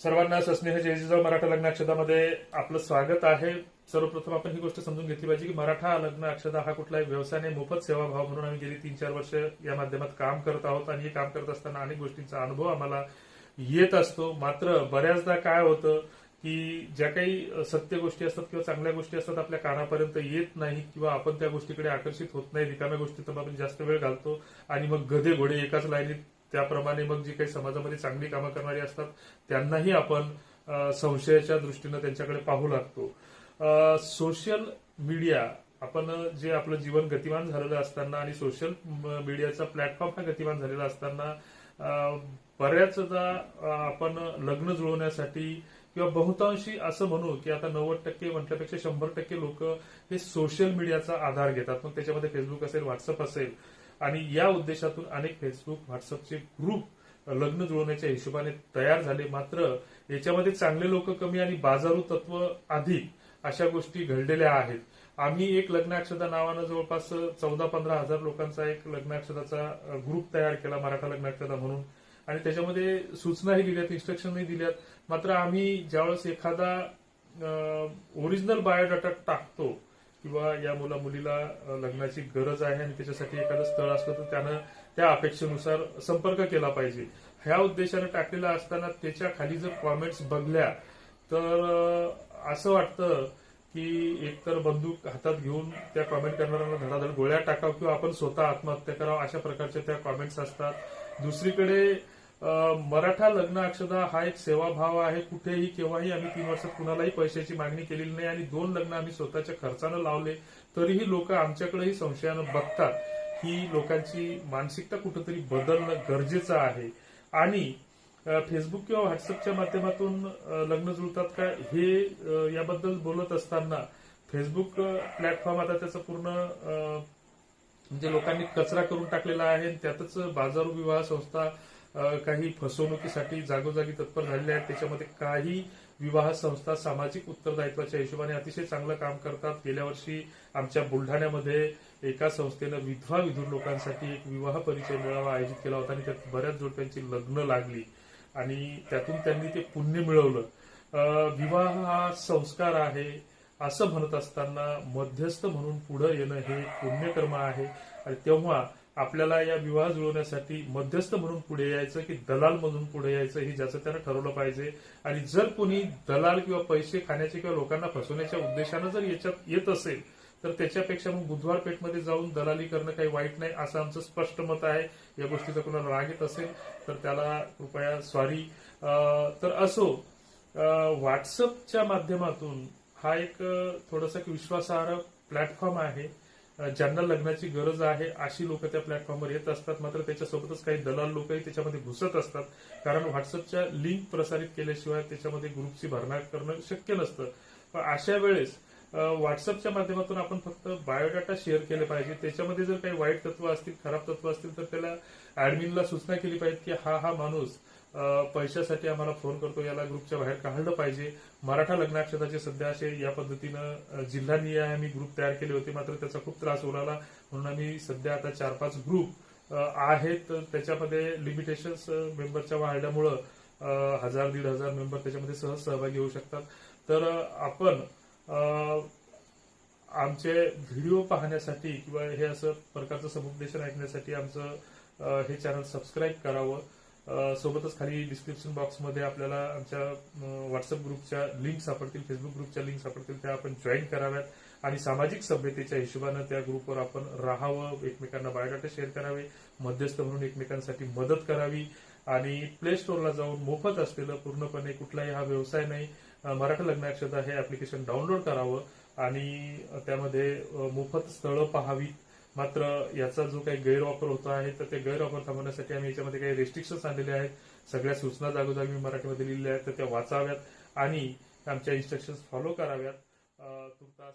सर्वांना सस्नेह जयजिजाऊ मराठा लग्न अक्षदामध्ये आपलं स्वागत आहे. सर्वप्रथम आपण ही गोष्ट समजून घेतली पाहिजे की मराठा लग्न अक्षदा हा कुठलाही व्यवसाय नाही मोफत सेवाभाव म्हणून आम्ही गेली तीन चार वर्ष या माध्यमात काम करत आहोत आणि हे काम करत असताना अनेक गोष्टींचा अनुभव आम्हाला येत असतो. मात्र बऱ्याचदा काय होतं की ज्या काही सत्य गोष्टी असतात किंवा चांगल्या गोष्टी असतात आपल्या कानापर्यंत येत नाही किंवा आपण त्या गोष्टीकडे आकर्षित होत नाही. रिकाम्या गोष्टीत आपण जास्त वेळ घालतो आणि मग गधे घोडे एकाच लाईनीत त्याप्रमाणे मग जी काही समाजामध्ये चांगली कामं करणारी असतात त्यांनाही आपण संशयाच्या दृष्टीनं त्यांच्याकडे पाहू लागतो. सोशल मीडिया आपण जे आपलं जीवन गतिमान झालेलं असताना आणि सोशल मीडियाचा प्लॅटफॉर्म हा गतिमान झालेला असताना बऱ्याचदा आपण लग्न जुळवण्यासाठी किंवा बहुतांशी असं म्हणू की आता नव्वद टक्के म्हटल्यापेक्षा शंभर टक्के लोक हे सोशल मीडियाचा आधार घेतात. मग त्याच्यामध्ये फेसबुक असेल व्हॉट्सअप असेल आणि या उद्देशातून अनेक फेसबुक व्हॉट्सअपचे ग्रुप लग्न जुळवण्याच्या हिशोबाने तयार झाले. मात्र याच्यामध्ये चांगले लोक कमी आणि बाजारू तत्व अधिक अशा गोष्टी घडलेल्या आहेत. आम्ही एक लग्नाक्षदा नावानं जवळपास चौदा पंधरा हजार लोकांचा एक लग्नाक्षदाचा ग्रुप तयार केला मराठा लग्नाक्षता म्हणून. आणि त्याच्यामध्ये सूचनाही दिल्यात इन्स्ट्रक्शनही दिल्यात. मात्र आम्ही ज्यावेळेस एखादा ओरिजिनल बायोडाटा टाकतो किंवा या मुला मुलीला लग्नाची गरज आहे आणि त्याच्यासाठी एखादं स्थळ असलं तर त्यानं त्या अपेक्षेनुसार संपर्क केला पाहिजे. ह्या उद्देशानं टाकलेला असताना त्याच्याखाली जर कॉमेंट्स बघल्या तर असं वाटतं की एकतर बंदूक हातात घेऊन त्या कॉमेंट करणाऱ्यांना धडाधड गोळ्या टाकाव किंवा आपण स्वतः आत्महत्या करावं अशा प्रकारच्या त्या कॉमेंट्स असतात. दुसरीकडे मराठा लग्न अक्षदा हा एक सेवाभाव आहे. कुठेही केव्हाही आम्ही तीन वर्षात कुणालाही पैशाची मागणी केलेली नाही आणि दोन लग्न आम्ही स्वतःच्या खर्चानं लावले तरीही लोक आमच्याकडेही संशयानं बघतात ही लोकांची मानसिकता कुठंतरी बदलणं गरजेचं आहे. आणि फेसबुक किंवा व्हॉट्सअपच्या माध्यमातून लग्न जुळतात का हे याबद्दल बोलत असताना फेसबुक प्लॅटफॉर्म आता त्याचं पूर्ण म्हणजे लोकांनी कचरा करून टाकलेला आहे आणि त्यातच बाजारू विवाह संस्था काही फसवणुकीसाठी जागोजागी तत्पर झालेले आहेत. त्याच्यामध्ये काही विवाह संस्था सामाजिक उत्तरदायित्वाच्या हिशोबाने अतिशय चांगलं काम करतात. गेल्या वर्षी आमच्या बुलढाण्यामध्ये एका संस्थेनं विधवा विधूर लोकांसाठी एक विवाह परिचय मेळावा आयोजित केला होता आणि त्यात बऱ्याच जोडप्यांची लग्न लागली आणि त्यातून त्यांनी ते पुण्य मिळवलं. विवाह हा संस्कार आहे असं म्हणत असताना मध्यस्थ म्हणून पुढे येणं हे पुण्यकर्म आहे. आणि तेव्हा आपल्याला या विवाह जुळवण्यासाठी मध्यस्थ म्हणून पुढे यायचं की दलाल म्हणून पुढे यायचं हे ज्याचं त्यानं ठरवलं पाहिजे. आणि जर कोणी दलाल किंवा पैसे खाण्याचे किंवा लोकांना फसवण्याच्या उद्देशानं जर याच्यात येत असेल तर त्याच्यापेक्षा मग बुधवार पेठमध्ये जाऊन दलाली करणं काही वाईट नाही असं आमचं स्पष्ट मत आहे. या गोष्टीचा कोणाला राग येत असेल तर त्याला कृपया सॉरी तर असो व्हॉट्सअपच्या माध्यमातून हा एक थोडासा एक विश्वासार्ह प्लॅटफॉर्म आहे. ज्यांना लग्नाची गरज आहे अशी लोक त्या प्लॅटफॉर्मवर येत असतात. मात्र त्याच्यासोबतच काही दलाल लोकही त्याच्यामध्ये घुसत असतात. कारण व्हॉट्सअपच्या लिंक प्रसारित केल्याशिवाय त्याच्यामध्ये ग्रुपची भरणा करणं शक्य नसतं. पण अशा वेळेस व्हॉट्सअपच्या माध्यमातून आपण फक्त बायोडाटा शेअर केले पाहिजे. त्याच्यामध्ये जर काही वाईट तत्व असतील खराब तत्व असतील तर त्याला ऍडमिनला सूचना केली पाहिजे की हा हा माणूस पैशासाठी आम्हाला फोन करतो. याला ग्रुपच्या बाहेर काढलं पाहिजे. मराठा लग्नाक्षताचे सध्या असे या पद्धतीनं अ, जिल्हानिहाय आम्ही ग्रुप तयार केले होते. मात्र त्याचा खूप त्रास उराला म्हणून आम्ही सध्या आता चार पाच ग्रुप आहेत. त्याच्यामध्ये लिमिटेशन्स मेंबरच्या वाढल्यामुळं हजार दीड हजार मेंबर त्याच्यामध्ये सहज सहभागी होऊ शकतात. तर आपण आमचे व्हिडिओ पाहण्यासाठी किंवा हे असं प्रकारचं समुपदेशन ऐकण्यासाठी आमचं हे चॅनल सबस्क्राईब करावं. सोबतच खाली डिस्क्रिप्शन बॉक्समध्ये आपल्याला आमच्या व्हॉट्सअप ग्रुपच्या लिंक सापडतील फेसबुक ग्रुपच्या लिंक सापडतील त्या आपण जॉईन कराव्यात. आणि सामाजिक सभ्यतेच्या हिशोबानं त्या ग्रुपवर आपण राहावं एकमेकांना बायोडाटा शेअर करावे मध्यस्थ म्हणून एकमेकांसाठी मदत करावी. आणि प्ले स्टोअरला जाऊन मोफत असलेलं पूर्णपणे कुठलाही हा व्यवसाय नाही. मराठा लग्नाक्षता हे ऍप्लिकेशन डाउनलोड करावं आणि त्यामध्ये मोफत स्थळं पाहावीत. मात्र याचा जो काही गैरवापर होतो आहे तर ते गैरवापर थांबवण्यासाठी आम्ही याच्यामध्ये काही रेस्ट्रिक्शन्स आणलेले आहेत. सगळ्या सूचना जागोजागी मी मराठीमध्ये लिहिलेल्या आहेत तर त्या वाचाव्यात आणि आमच्या इन्स्ट्रक्शन्स फॉलो कराव्यात. तुमचा तुर्तास